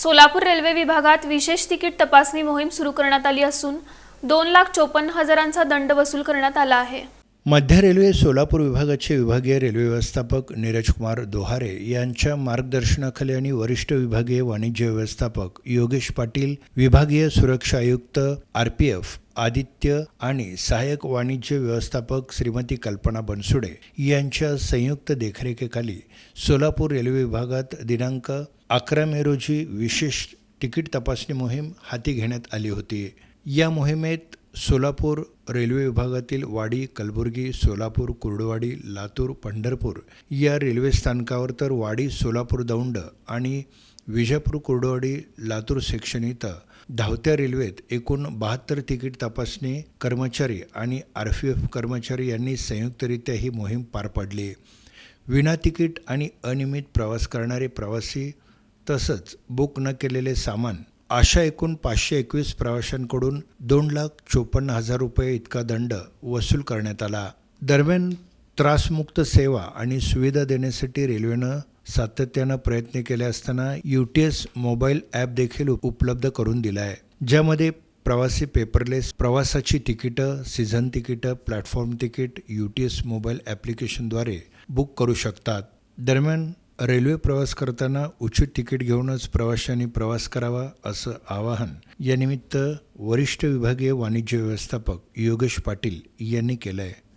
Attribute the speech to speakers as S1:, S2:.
S1: Solapur railway विभागात विशेष ticket तपासणी मोहीम सुरू करण्यात आली असून दोन लाख चोपन्न हजारांचा दंड वसूल करण्यात आला आहे.
S2: मध्य रेल्वे सोलापूर विभागाचे विभागीय रेल्वे व्यवस्थापक नीरजकुमार दोहारे यांच्या मार्गदर्शनाखाली आणि वरिष्ठ विभागीय वाणिज्य व्यवस्थापक योगेश पाटील विभागीय सुरक्षा आयुक्त आर पी एफ आदित्य आणि सहाय्यक वाणिज्य व्यवस्थापक श्रीमती कल्पना बनसुडे यांच्या संयुक्त देखरेखीखाली सोलापूर रेल्वे विभागात दिनांक अकरा मे रोजी विशेष तिकीट तपासणी मोहीम हाती घेण्यात आली होती. या मोहिमेत सोलापूर रेल्वे विभागातील वाडी कलबुर्गी सोलापूर कुर्डवाडी लातूर पंढरपूर या रेल्वे स्थानकावर तर वाडी सोलापूर दौंड आणि विजापूर कुर्डवाडी लातूर सेक्शन इथं धावत्या रेल्वेत एकूण बहात्तर तिकीट तपासणी कर्मचारी आणि आर पी एफ कर्मचारी यांनी संयुक्तरित्या ही मोहीम पार पाडली. विना तिकीट आणि अनियमित प्रवास करणारे प्रवासी तसंच बुक न केलेले सामान अशा एकूण पाचशे एकवीस प्रवाशांकडून दोन लाख चोपन्न हजार रुपये इतका दंड वसूल करण्यात आला. दरम्यान त्रासमुक्त सेवा आणि सुविधा देण्यासाठी रेल्वेनं सातत्यानं प्रयत्न केले असताना U T S mobile app देखील उपलब्ध करून दिला आहे ज्यामध्ये प्रवासी पेपरलेस प्रवासाची तिकीटं सीझन तिकीटं platform ticket U T S mobile ॲप्लिकेशनद्वारे book करू शकतात. दरम्यान रेल्वे प्रवास करताना उचित तिकीट घेऊनच प्रवाशांनी प्रवास करावा असं आवाहन यानिमित्त वरिष्ठ विभागीय वाणिज्य व्यवस्थापक योगेश पाटील यांनी केलं आहे